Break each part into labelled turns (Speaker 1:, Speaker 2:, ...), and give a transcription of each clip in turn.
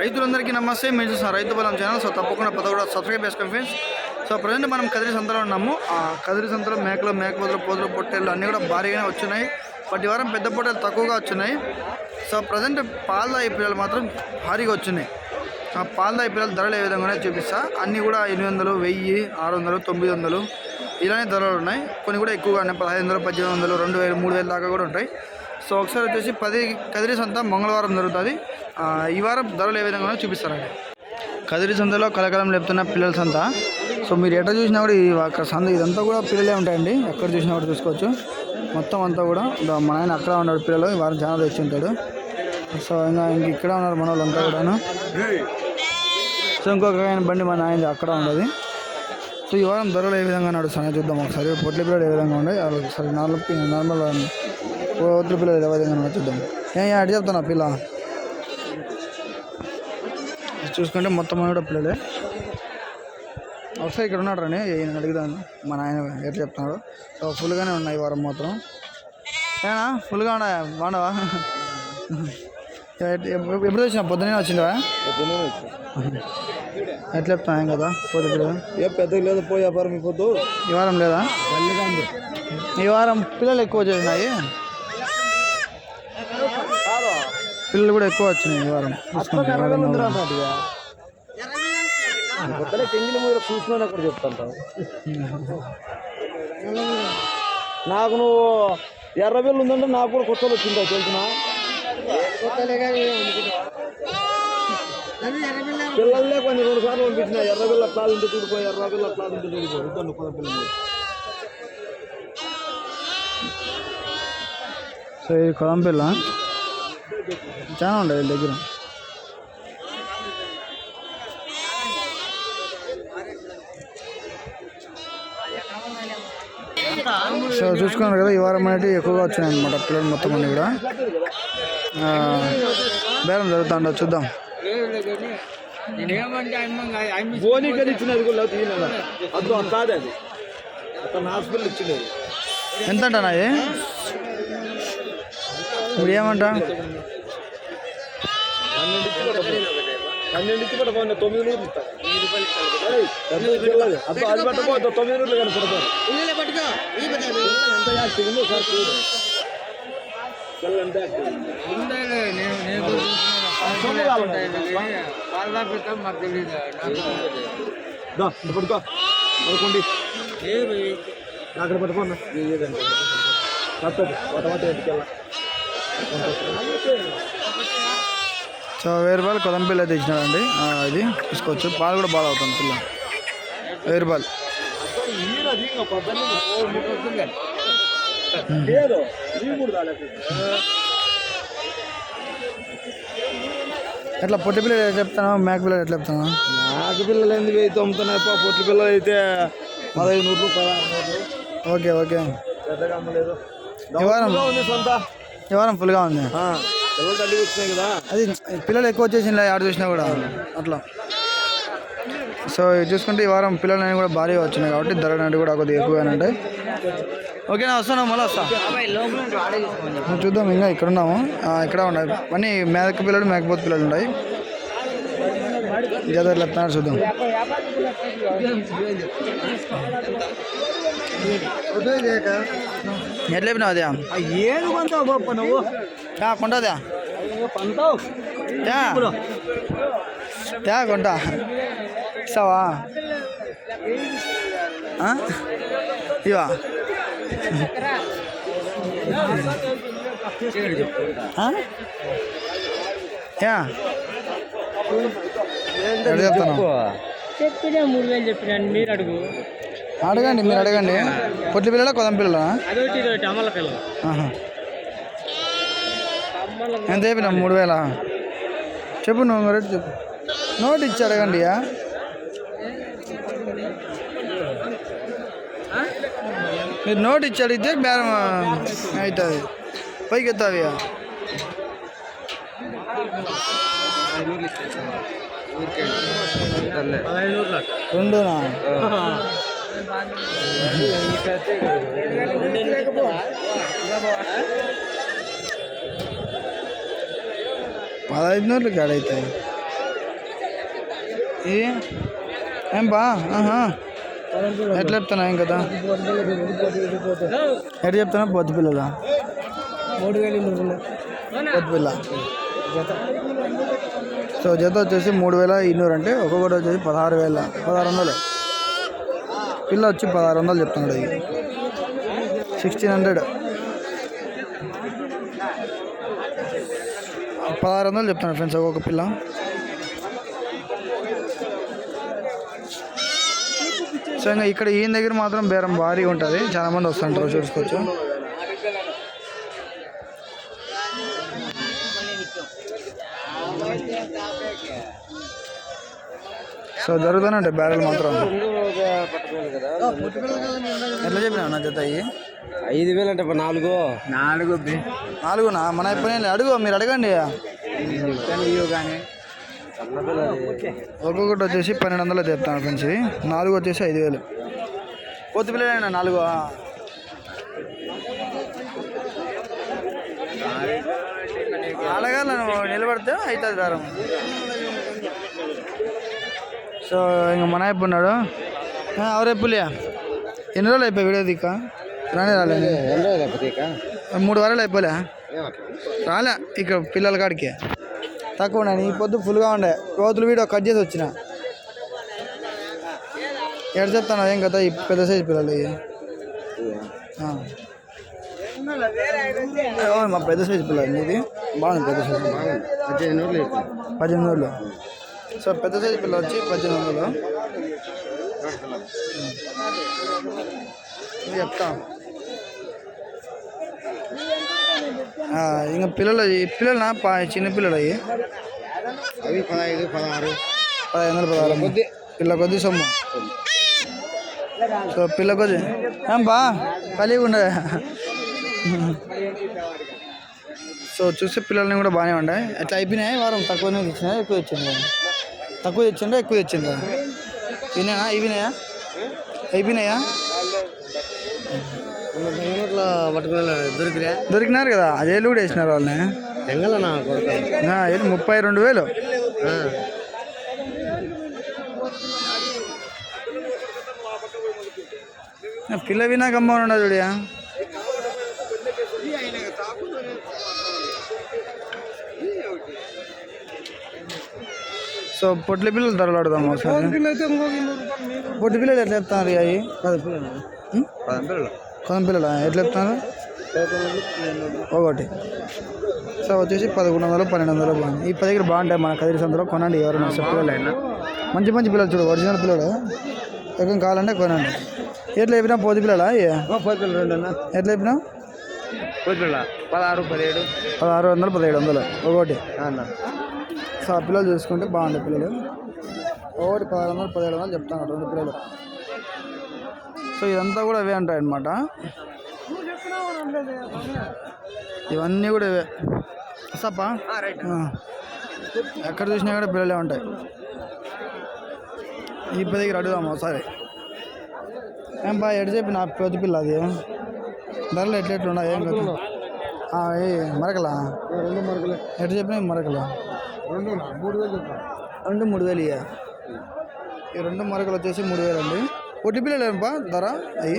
Speaker 1: రైతులందరికీ నమస్తే. మీరు చూసిన రైతు బలం ఛానల్. సో తప్పకుండా పద కూడా సబ్స్క్రైబ్ చేసుకోండి ఫ్రెండ్స్. సో ప్రజెంట్ మనం కదిరి సంతలో ఉన్నాము. ఆ కదిరి సంతలో మేకలు మేకపోతులు పోతులు పొట్టేళ్ళు అన్నీ కూడా భారీగానే వచ్చినాయి. ప్రతి వారం పెద్ద పొట్టేలు తక్కువగా వచ్చినాయి. సో ప్రజెంట్ పాలదాయి పిల్లలు మాత్రం భారీగా వచ్చినాయి. ఆ పాలదాయి పిల్లలు ధరలు ఏ విధంగానే చూపిస్తా. అన్నీ కూడా ఎనిమిది వందలు వెయ్యి ఆరు వందలు తొమ్మిది వందలు ఇలానే ధరలు ఉన్నాయి. కొన్ని కూడా ఎక్కువగా ఉన్నాయి. పదహైదు వందలు పద్దెనిమిది వందలు రెండు వేలు మూడు వేలు దాకా కూడా ఉంటాయి. సో ఒకసారి వచ్చేసి పది కదిరి సంత మంగళవారం జరుగుతుంది. ఈ వారం ధరలు ఏ విధంగా చూపిస్తారండి కదిరి సంతలో కలకలం లేపుతున్న పిల్లల సంత సో మీరు ఎట్లా చూసినా కూడా ఈ అక్కడ సంత ఇదంతా కూడా పిల్లలే ఉంటాయండి ఎక్కడ చూసినా కూడా చూసుకోవచ్చు మొత్తం అంతా కూడా మన మా అక్కడ ఉన్నాడు పిల్లలు ఈ వారం చాలా తెచ్చి ఉంటాడు సో ఇంకా ఇంక ఇక్కడ ఉన్నారు మన వాళ్ళంతా కూడాను సో ఇంకొక ఆయన బండి మన ఆయన అక్కడ ఉండదు సో ఈ వారం ధరలు ఏ విధంగా నడుస్తున్నాయో చూద్దాం ఒకసారి పొట్ల పిల్లలు ఏ విధంగా ఉన్నాయి సరే ఒకసారి నార్మల్ నార్మల్ ఒత్తుల పిల్లలు ఏ విధంగా ఉన్నాయో చూద్దాం ఏ అడిగి చెప్తాను పిల్ల చూసుకుంటే మొత్తం కూడా పిల్లలే ఒకసారి ఇక్కడ ఉన్నాడు రాని ఈయన అడుగుదాను మా నాయన ఎట్లా చెప్తున్నాడు. సో ఫుల్గానే ఉన్నాయి వారం మాత్రం ఏనా ఫుల్గా ఉన్నాయా? బాగున్నావా? ఎప్పుడు వచ్చినా పొద్దునే వచ్చిందా? ఎట్లా చెప్తాను కదా? పోతే పిల్లలు
Speaker 2: ఏ పెద్దగా లేదు పోయి వ్యాపారం
Speaker 1: ఈ వారం లేదా? ఈ వారం పిల్లలు ఎక్కువ చేసినాయి పిల్లలు కూడా ఎక్కువ వచ్చినాయి ఈ వారం. చూసుకుంటే ఈ వారం
Speaker 2: కొత్తలో తెంగిల మీద చూసుకొని అక్కడ చెప్తాంటావు నాకు నువ్వు ఎర్రబెల్లు ఉందంటే నాకు కూడా కొత్తలో వచ్చిందా తెలిసిన పిల్లలే కొన్ని రెండు సార్లు పంపించిన ఎర్రబెల్ల అట్లా ఉంటే చూడిపో ఎర్రబెల్ల అట్లా ఉంటే చూడిపో ఇద్దరు కొత్త పిల్లలు
Speaker 1: సో ఇది కొలం పిల్ల. చాలా ఉండదు వీళ్ళ దగ్గర. సో చూసుకున్నారు కదా ఈ వారం అనేది ఎక్కువగా వచ్చినాయి అనమాట పిల్లలు మొత్తం అన్ని కూడా. బేరం బేరం జరుగుతుండ చూద్దాం. ఎంత అంటానా ఇప్పుడు ఏమంటా
Speaker 2: పన్నెండు ఇచ్చి పట్ట పన్నెండు ఇచ్చి పట్ట పోయిన తొమ్మిది నూరు ఇస్తా ఏయ్, పెద్దది పిల్లది అద్దు అది పట్టకపోతే తొమ్మిది నూరులు కానీ పడతారు ఎంత యాక్టివ్ ఉందో సార్ చూడు పిల్ల ఎంత యాక్టివ్ ఉంది. సొమ్ము కావాలి. దా, ఇది పట్టుకో పడుకోండి అక్కడ పట్టుకోండి ఏదంటే తప్పదు వటవట ఎట్టుకెళ్ళ
Speaker 1: సో వెయ్యి రూపాయలు కొలం పిల్ల తెచ్చినాడండి. ఆ, ఇది తీసుకోవచ్చు పాలు కూడా బాగా అవుతుంది పిల్ల. వెయ్యి రూపాయలు
Speaker 2: మూడు రాలేదు
Speaker 1: ఎట్లా పొట్టి పిల్లలు ఎట్లా చెప్తాను మేక పిల్లలు ఎట్లా చెప్తాను?
Speaker 2: నాకు పిల్లలు ఎందుకు అయితే అమ్ముతున్నాయి పా పొట్టి పిల్లలు అయితే పదహైదు నూరు
Speaker 1: ఓకే ఓకే.
Speaker 2: పెద్దగా అమ్మలేదు
Speaker 1: ఈ వారం. వారం ఫుల్గా ఉంది. అది పిల్లలు ఎక్కువ వచ్చేసింది ఆడ చూసినా కూడా. అట్లా. సో ఇది చూసుకుంటే ఈ వారం పిల్లలు అనేవి కూడా భారీగా వచ్చినాయి కాబట్టి ధర అనేది కూడా కొద్దిగా ఎక్కువగానే ఉంటాయి ఓకేనా వస్తాను మళ్ళీ వస్తా. చూద్దాం ఇంకా ఇక్కడ ఉన్నాము. ఆ, ఇక్కడ ఉన్నాయి. అన్నీ మేక పిల్లలు మేకపోతు పిల్లలు ఉన్నాయి. చెప్తున్నారు చూద్దాం. ఎట్లా అదే.
Speaker 2: కొంటావు గొప్ప నువ్వు?
Speaker 1: కొంటదా కొంటా ఇస్తావా? ఇవా చెప్తాను
Speaker 3: చెప్పినా మూడు వేలు చెప్పినాను మీరు అడుగు.
Speaker 1: అడగండి మీరు అడగండి పొట్లి పిల్లల కొదం పిల్లల
Speaker 3: అదొకటి ఇదొకటి అమల పిల్ల
Speaker 1: ఎంత చెప్పినా మూడు వేల చెప్పు నువ్వు రేటు చెప్పు నోట్ ఇచ్చి అడగండి యా. మీరు నోట్ ఇచ్చి అడిగితే బేరం అవుతుంది పైకి ఎత్తావి రెండునా పదహైదు నూరులు అవుతాయి ఇది ఏం బా? ఆహా. ఎట్లా చెప్తున్నా ఏం కదా ఎట్లా చెప్తున్నా? పొద్దు పిల్లల?
Speaker 3: మూడు వేలు
Speaker 1: పొద్దు పిల్ల. సో జత వచ్చేసి మూడు వేల ఇన్నూరు అంటే ఒక్కొక్కటి వచ్చేసి పదహారు వేల పదహారు వందలు. పిల్ల వచ్చి పదహారు వందలు చెప్తున్నాడు ఇది. సిక్స్టీన్ హండ్రెడ్ పదహారు వందలు చెప్తున్నాడు ఫ్రెండ్స్ ఒక్కొక్క పిల్ల. సో ఇంకా ఇక్కడ ఈయన దగ్గర మాత్రం బేరం భారీగా ఉంటుంది. చాలామంది వస్తుంటారు చూసుకోవచ్చు. సో జరుగుతానంటే బ్యారెల్ మాత్రం. ఎట్లా చెప్పినా నా జత అయ్యి?
Speaker 2: ఐదు వేలు అంటే నాలుగు. నాలుగు
Speaker 1: నాలుగునా? మన అయిపోయినా అడుగు మీరు అడగండి
Speaker 2: కానీ
Speaker 1: ఒక్కొక్కటి వచ్చేసి పన్నెండు వందలు చెప్తాను ఫ్రెండ్స్ ఇవి. నాలుగు వచ్చేసి ఐదు వేలు. కొత్త పిల్లలైనా నాలుగు. ఆ. అడగాల నువ్వు నిలబడితే అవుతుంది దారం. సో ఇంక మన అయిపోయి ఉన్నాడు. అవరే పులియా. ఎన్ని రోజులు అయిపోయి వీడియో దిక్క? రానే రాలేదు మూడు వారాలు అయిపోలే. రాలే ఇక పిల్లల కాడికి. తక్కువ ఉన్నాయి. ఈ పొద్దు ఫుల్గా ఉండే. రోజులు వీడియో కట్ చేసి వచ్చిన. ఎక్కడ చెప్తాను ఏం కదా ఈ పెద్ద సైజు పిల్లలు మా పెద్ద సైజు పిల్లలు ఇది బాగుంది పెద్ద సైజు పద్దెనిమిది వందలు సో పెద్ద సైజు పిల్ల వచ్చి పద్దెనిమిది వందలు చెప్తా. ఇంకా పిల్లలు పిల్లలు పా చిన్న పిల్లలు అవి
Speaker 2: అవి పదహైదు పదహారు.
Speaker 1: పదిహేను వందలు పదహారు. కొద్ది. పిల్ల కొద్ది సొమ్ము. సో పిల్ల కొద్ది. ఏం బా ఖాళీగా ఉండే. సో చూస్తే పిల్లల్ని కూడా బాగానే ఉండే. అట్లా అయిపోయినాయి? వారం తక్కువనే తెచ్చినా ఎక్కువ తెచ్చిండ్రా. తక్కువ తెచ్చిండ్రా ఎక్కువ తెచ్చిండ్రా? ఇవినాయా ఇవినాయా అయిపోయినాయా
Speaker 2: దొరికిరా
Speaker 1: దొరికినారు కదా అదేళ్ళు కూడా వేసినారు వాళ్ళని. ముప్పై రెండు వేలు. పిల్ల వినా గమ్మ ఉండదు చూడియా సో పొట్ల పిల్లలు ధరలాడుదాం ఒకసారి. పొట్టి పిల్లలు ఎట్లా చెప్తున్నారు అవి? కొనం పిల్లలు. ఎట్లా చెప్తున్నారు ఒకటి. సో వచ్చేసి పదకొండు వందలు పన్నెండు వందలు బాగుంది ఈ పది దగ్గర బాగుంటాయి మన కదిరి సంతలో. కొనండి ఎవరైనా పిల్లలు మంచి మంచి పిల్లలు చూడు ఒరిజినల్ పిల్లలు. ఎక్కడ కావాలంటే కొనండి. ఎట్లా చెప్పినా పోతి పిల్లలా ఎట్లా చెప్పినా?
Speaker 2: పదహారు పదిహేడు.
Speaker 1: పదహారు వందలు పదిహేడు వందలు. ఒకటి. సో ఆ పిల్లలు చూసుకుంటే బాగుంటాయి పిల్లలు. ఒకటి పదహారు వందలు పదిహేడు వందలు చెప్తాను రెండు పిల్లలు. సో ఇదంతా కూడా అవే ఉంటాయి అన్నమాట ఇవన్నీ కూడా ఇవే ఆ. ఎక్కడ చూసినా కూడా పిల్లలే ఉంటాయి. ఈ పదికి అడుగుదాం ఒకసారి. ఏం బా ఎటు చెప్పి నా పెద్ద పిల్ల అది? ధరలు ఎట్లా ఎట్లా ఉన్నాయి? ఏం కదా ఏ మరకలా? ఎటు చెప్పినా మరకలా?
Speaker 2: రెండు మూడు వేలు
Speaker 1: రెండు మూడు వేలు ఇయ్య. ఈ రెండు మరకలు వచ్చేసి మూడు వేలు అండి. పొట్టి పిల్లలు ఏంపా ధర అవి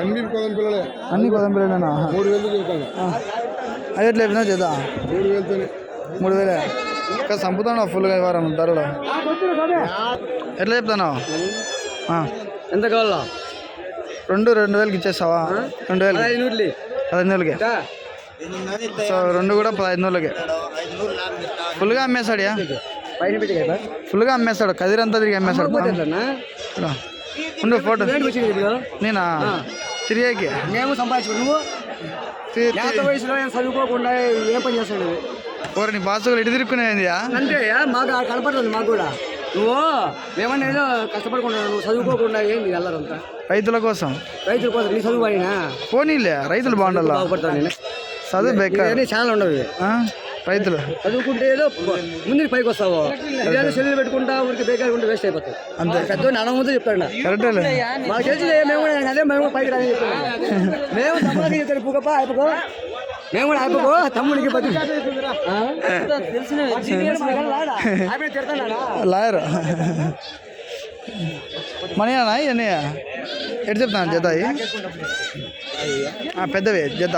Speaker 2: అన్ని పదం పిల్లలే.
Speaker 1: అన్ని కొదం పిల్లలేనా?
Speaker 2: మూడు వేలు చెప్తాను
Speaker 1: అవి ఎట్లా చెప్పినా చేద్దా.
Speaker 2: మూడు వేలతోనే.
Speaker 1: మూడు వేలే. ఇంకా చంపుతాను ఫుల్గా వారం ధరలు? ఎట్లా చెప్తాను?
Speaker 2: ఎంత కావాలా?
Speaker 1: రెండు రెండు వేలకి ఇచ్చేస్తావా? రెండు వేలు పదిహేను వేలకి సో రెండు కూడా పదహైదు వేలకి ఫుల్గా
Speaker 2: కదా.
Speaker 1: ఫుల్గా అమ్మేస్తాడు కదిరంతా తిరిగి అమ్మేస్తాడు ఇదిగో. ఉండు ఫోటో. నేనా? తిరిగేకి.
Speaker 2: మేము సంపాదించుకో. నువ్వు? వయసులో చదువుకోకుండా ఏం పని చేస్తాడు
Speaker 1: ఓరి నీ బాసులు ఇటు తిరుక్కునేదియా
Speaker 2: అంటే మాకు కనపడుతుంది మాకు కూడా. నువ్వు? మేమన్నా ఏదో కష్టపడకుండా నువ్వు చదువుకోకుండా ఏంది వెళ్ళరంతా
Speaker 1: రైతుల కోసం.
Speaker 2: రైతుల కోసం నీ చదువు
Speaker 1: పోనీలే రైతులు బాగుండాలా? చదువు బెక్క
Speaker 2: చాలా ఉండవు
Speaker 1: ఆ? రైతులు.
Speaker 2: చదువుకుంటే ఏదో ముందు పైకి వస్తావు. సెల్లు పెట్టుకుంటా ఊరికి బేకార్ ఉంటే వేస్ట్ అయిపోతావు
Speaker 1: అంతే.
Speaker 2: పెద్ద నాన్న ముందు చెప్తాడు మాకు తెలిసి మేము కూడా అదే మేము పైకి రాని చెప్తాను మేము సంపాదించి చెప్తాడు పుగప్ప అయిపోకో
Speaker 3: మేము కూడా అయిపో తమ్ముడికి
Speaker 1: లాయర్. మనీనా ఇవన్నీ ఎటు చెప్తాను జత పెద్దవి జత.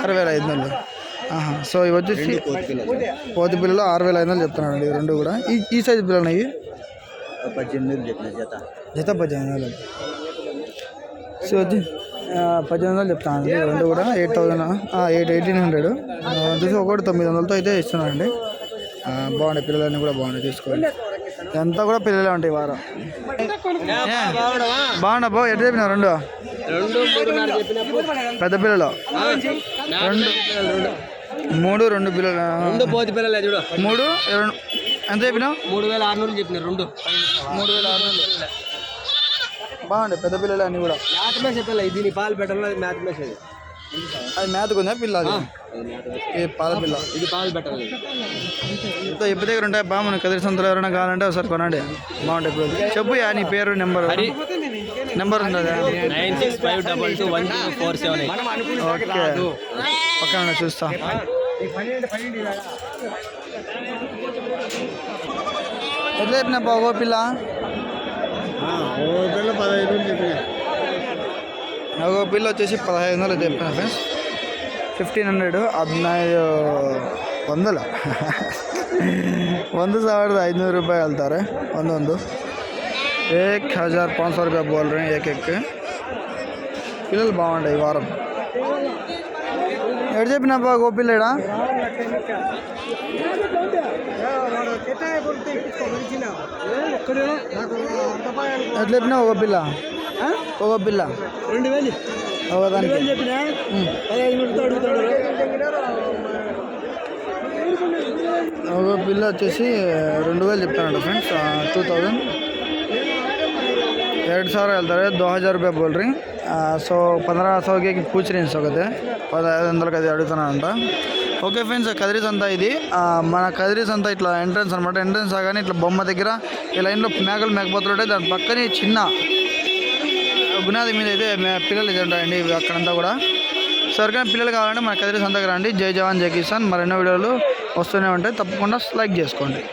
Speaker 1: ఆరు వేల ఐదు వందలు. సో ఇవి వచ్చేసి పోతి పిల్లలు. ఆరు వేల ఐదు వందలు చెప్తున్నాను ఇవి రెండు కూడా. ఈ ఈ సైజు పిల్లలు ఇవి?
Speaker 2: పద్దెనిమిది జత.
Speaker 1: జత పద్దెనిమిది వందలు. సో వచ్చి పద్దెనిమిది వందలు చెప్తాను ఇవి రెండు కూడా eight thousand eight eighteen hundred. వచ్చేసి ఒకటి తొమ్మిది వందలతో అయితే ఇస్తున్నానండి బాగున్నాయి పిల్లలన్నీ కూడా బాగున్నాయి తీసుకోండి. ఇదంతా కూడా పిల్లలే ఉంటాయి ఈ వారం. బాగున్నా బాబు ఎట్లా చెప్పినా రెండు? పెద్ద పిల్లలు రెండు. మూడు రెండు పిల్లలు
Speaker 3: రెండు పోతి పిల్లలే చూడు.
Speaker 1: మూడు రెండు ఎంత చెప్పినావు?
Speaker 3: మూడు వేల ఆరు నూరు చెప్పిన రెండు.
Speaker 1: మూడు వేల ఆరు వందలు బాగుండే పెద్ద పిల్లలు అన్నీ కూడా.
Speaker 3: మ్యాథ్ మేసే పిల్ల ఇది నీ పాలు పెట్టాలి అది మ్యాథ్ మేసేది
Speaker 1: అది మేతకు ఉందా పిల్ల అది? ఈ పాల పిల్ల?
Speaker 3: ఇది పాలు పెట్టాలి
Speaker 1: సో ఇప్పుడు దగ్గర ఉంటాయి బాగా మన కదిరి సంతలో ఎవరైనా కావాలంటే ఒకసారి కొనండి. బాగుంటాయి ఇప్పుడు చెప్పు యా నీ పేరు నెంబర్. నెంబర్ ఉందా
Speaker 3: nine six five double two one four seven
Speaker 1: okay. పక్కన చూస్తా. ఎట్లా చెప్పిన బాగో పిల్ల ఒక బిల్ వచ్చేసి పదహైదు వందలు చెప్పిన ఫ్రెండ్స్ ಫಿಫ್ಟೀನ್ ಹಂಡ್ರೆಡು ಹದಿನೈದು ಒಂದಲ್ಲ ಒಂದು ಸಾವಿರದ ಐದುನೂರು ರೂಪಾಯಿ ಹೇಳ್ತಾರೆ ಒಂದೊಂದು ఏక్ హజార్ పాంచ్ సో రూపాయ బోల్ రే ఏక్ ఏక్ పిల్లలు బాగుంటాయి ఈ వారం ఎటు చెప్పినా బా గోపిల్లేడా ఎట్లా చెప్పినా ఒక పిల్ల ఒక పిల్ల
Speaker 3: రెండు వేలు
Speaker 1: ఒకదానికి
Speaker 3: చెప్పిన
Speaker 1: ఉమ్.
Speaker 3: పదహైదు నూరుతో అడుగుతాడు
Speaker 1: ఒక బిల్ వచ్చేసి రెండు వేలు చెప్తానంట ಫ್ರೆಂಡ್ಸ್ ಟೂ ತೌಸಂಡ್ ಎರಡು ಸಾವಿರ ಹೇಳ್ತಾರೆ దో హజార్ రూపాయ బోల్ రీ సో పంద్రా సౌకి పూచి రేంజ్ సొగతే పదహైదు వందలకి అది అడుగుతున్నానంట ఓకే ఫ్రెండ్స్ కదిరీస్ అంతా ఇది ఆ, మన కదిరీస్ అంతా ఇట్లా ఎంట్రన్స్ అనమాట ఎంట్రన్స్ ఆగానే ఇట్లా బొమ్మ దగ్గర ఈ లైన్లో మేకలు మేకపోతులు ఉంటాయి దాని పక్కనే చిన్న బునాది మీద అయితే మే- పిల్లలు అయితే ఉంటాయండి అక్కడంతా కూడా. సో ఎవరికైనా పిల్లలు కావాలంటే మన కదిరి సంతకు రండి. జై జవాన్ జై కిసాన్. మరెన్నో వీడియోలు వస్తూనే ఉంటాయి. తప్పకుండా లైక్ చేసుకోండి.